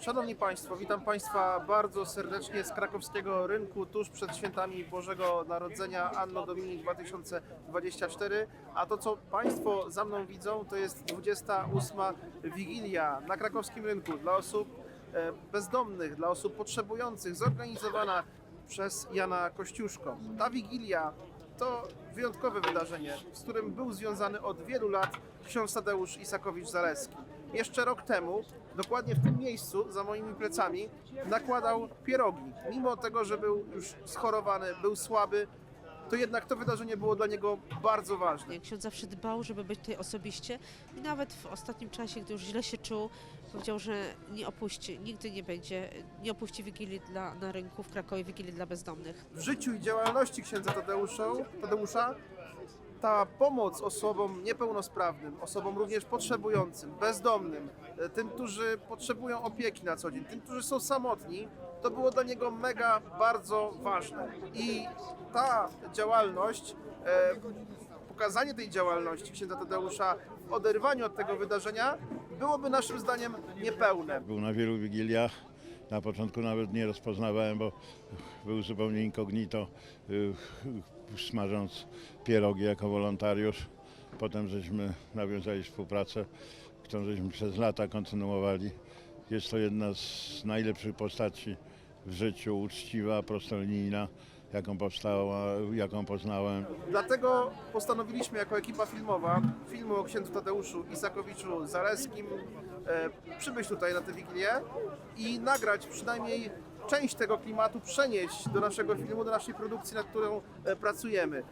Szanowni Państwo, witam Państwa bardzo serdecznie z krakowskiego rynku tuż przed świętami Bożego Narodzenia Anno Domini 2024. A to, co Państwo za mną widzą, to jest 28. Wigilia na krakowskim rynku dla osób e, bezdomnych, dla osób potrzebujących, zorganizowana przez Jana Kościuszko. Ta Wigilia to wyjątkowe wydarzenie, z którym był związany od wielu lat ksiądz Tadeusz Isakowicz-Zaleski. Jeszcze rok temu, dokładnie w tym miejscu, za moimi plecami, nakładał pierogi. Mimo tego, że był już schorowany, był słaby, to jednak to wydarzenie było dla niego bardzo ważne. Ksiądz zawsze dbał, żeby być tutaj osobiście i nawet w ostatnim czasie, gdy już źle się czuł, powiedział, że nie opuści, nigdy nie będzie, nie opuści Wigilii dla, na rynku w Krakowie, Wigilii dla bezdomnych. w życiu i działalności księdza Tadeusza, Tadeusza ta pomoc osobom niepełnosprawnym, osobom również potrzebującym, bezdomnym, e, tym, którzy potrzebują opieki na co dzień, tym, którzy są samotni, to było dla niego mega bardzo ważne. I ta działalność, e, pokazanie tej działalności księdza Tadeusza w oderwaniu od tego wydarzenia byłoby naszym zdaniem niepełne. Był na wielu wigiliach. Na początku nawet nie rozpoznawałem, bo był zupełnie incognito, y, smażąc pierogi jako wolontariusz. Potem żeśmy nawiązali współpracę, którą żeśmy przez lata kontynuowali. Jest to jedna z najlepszych postaci w życiu, uczciwa, prostolinijna, jaką powstała, jaką poznałem. Dlatego postanowiliśmy jako ekipa filmowa filmu o księdzu Tadeuszu Isakowiczu Zaleskim e, przybyć tutaj na tę Wigilię i nagrać przynajmniej część tego klimatu, przenieść do naszego filmu, do naszej produkcji, nad którą e, pracujemy.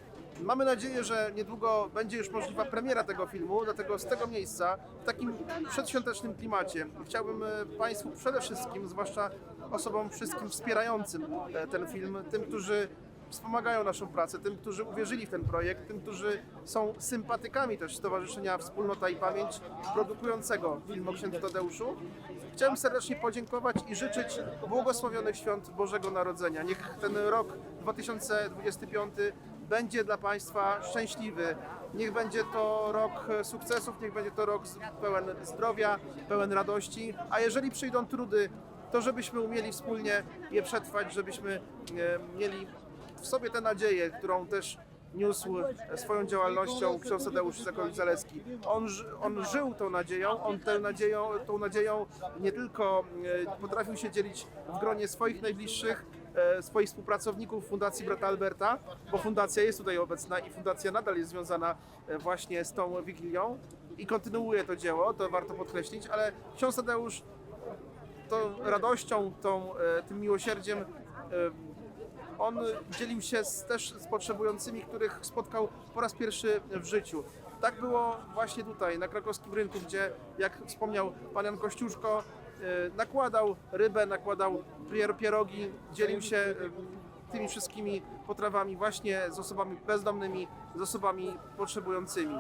Mamy nadzieję, że niedługo będzie już możliwa premiera tego filmu, dlatego z tego miejsca, w takim przedświątecznym klimacie, chciałbym e, Państwu przede wszystkim, zwłaszcza osobom wszystkim wspierającym e, ten film, tym, którzy wspomagają naszą pracę, tym, którzy uwierzyli w ten projekt, tym, którzy są sympatykami też Stowarzyszenia Wspólnota i Pamięć produkującego film o księdzu Tadeuszu. Chciałem serdecznie podziękować i życzyć błogosławionych świąt Bożego Narodzenia. Niech ten rok 2025 będzie dla Państwa szczęśliwy. Niech będzie to rok sukcesów, niech będzie to rok pełen zdrowia, pełen radości, a jeżeli przyjdą trudy, to żebyśmy umieli wspólnie je przetrwać, żebyśmy e, mieli w sobie tę nadzieję, którą też niósł swoją działalnością ksiądz Tadeusz Isakowicz-Zaleski. On, on żył tą nadzieją, on tę nadzieją, tą nadzieją nie tylko e, potrafił się dzielić w gronie swoich najbliższych, e, swoich współpracowników Fundacji Brata Alberta, bo fundacja jest tutaj obecna i fundacja nadal jest związana e, właśnie z tą Wigilią i kontynuuje to dzieło, to warto podkreślić, ale ksiądz Tadeusz tą radością, tą, tym miłosierdziem. On dzielił się z, też z potrzebującymi, których spotkał po raz pierwszy w życiu. Tak było właśnie tutaj, na krakowskim rynku, gdzie, jak wspomniał pan Jan Kościuszko, e, nakładał rybę, nakładał pier, pierogi, dzielił się e, tymi wszystkimi potrawami właśnie z osobami bezdomnymi, z osobami potrzebującymi.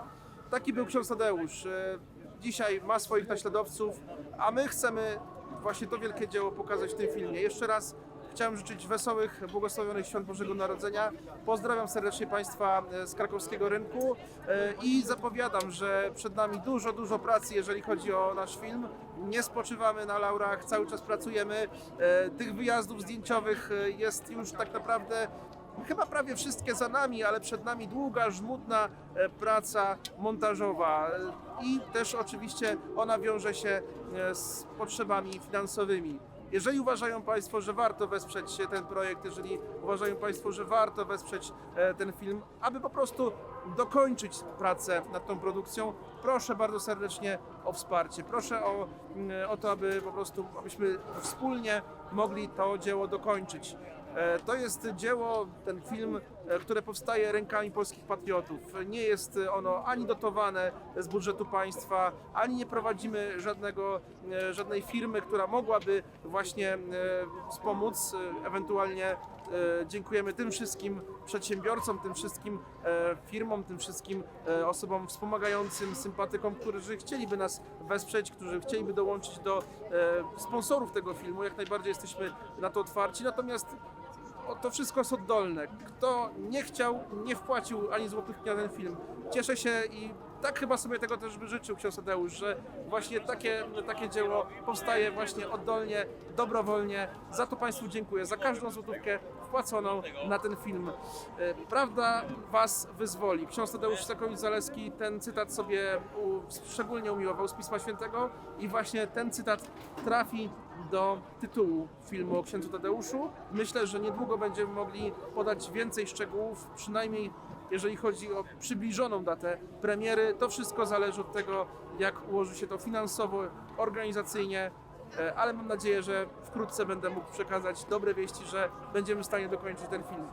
Taki był ksiądz Tadeusz. E, Dzisiaj ma swoich naśladowców, a my chcemy właśnie to wielkie dzieło pokazać w tym filmie. Jeszcze raz chciałem życzyć wesołych, błogosławionych świąt Bożego Narodzenia. Pozdrawiam serdecznie Państwa e, z krakowskiego rynku e, i zapowiadam, że przed nami dużo, dużo pracy, jeżeli chodzi o nasz film. Nie spoczywamy na laurach, cały czas pracujemy. E, Tych wyjazdów zdjęciowych jest już tak naprawdę Chyba prawie wszystkie za nami, ale przed nami długa, żmudna praca montażowa i też oczywiście ona wiąże się z potrzebami finansowymi. Jeżeli uważają Państwo, że warto wesprzeć ten projekt, jeżeli uważają Państwo, że warto wesprzeć e, ten film, aby po prostu dokończyć pracę nad tą produkcją, proszę bardzo serdecznie o wsparcie. Proszę o, mm, o to, aby po prostu, abyśmy wspólnie mogli to dzieło dokończyć. E, To jest dzieło, ten film, e, które powstaje rękami polskich patriotów. Nie jest ono ani dotowane z budżetu państwa, ani nie prowadzimy żadnego, e, żadnej firmy, która mogłaby właśnie e, wspomóc. E, Ewentualnie e, dziękujemy tym wszystkim przedsiębiorcom, tym wszystkim e, firmom, tym wszystkim e, osobom wspomagającym, sympatykom, którzy chcieliby nas wesprzeć, którzy chcieliby dołączyć do e, sponsorów tego filmu. Jak najbardziej jesteśmy na to otwarci. Natomiast to wszystko jest oddolne. Kto nie chciał, nie wpłacił ani złotówki na ten film. Cieszę się i tak chyba sobie tego też by życzył ksiądz Tadeusz, że właśnie takie, takie dzieło powstaje właśnie oddolnie, dobrowolnie. Za to Państwu dziękuję, za każdą złotówkę wpłaconą na ten film. E, Prawda Was wyzwoli. Ksiądz Tadeusz Sakowicz-Zaleski ten cytat sobie szczególnie umiłował z Pisma Świętego i właśnie ten cytat trafi do tytułu filmu o księdzu Tadeuszu. Myślę, że niedługo będziemy mogli podać więcej szczegółów, przynajmniej jeżeli chodzi o przybliżoną datę premiery. To wszystko zależy od tego, jak ułoży się to finansowo, organizacyjnie, E, ale mam nadzieję, że wkrótce będę mógł przekazać dobre wieści, że będziemy w stanie dokończyć ten film.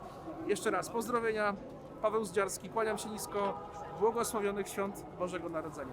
Jeszcze raz pozdrowienia, Paweł Zdziarski, kłaniam się nisko, błogosławionych świąt Bożego Narodzenia.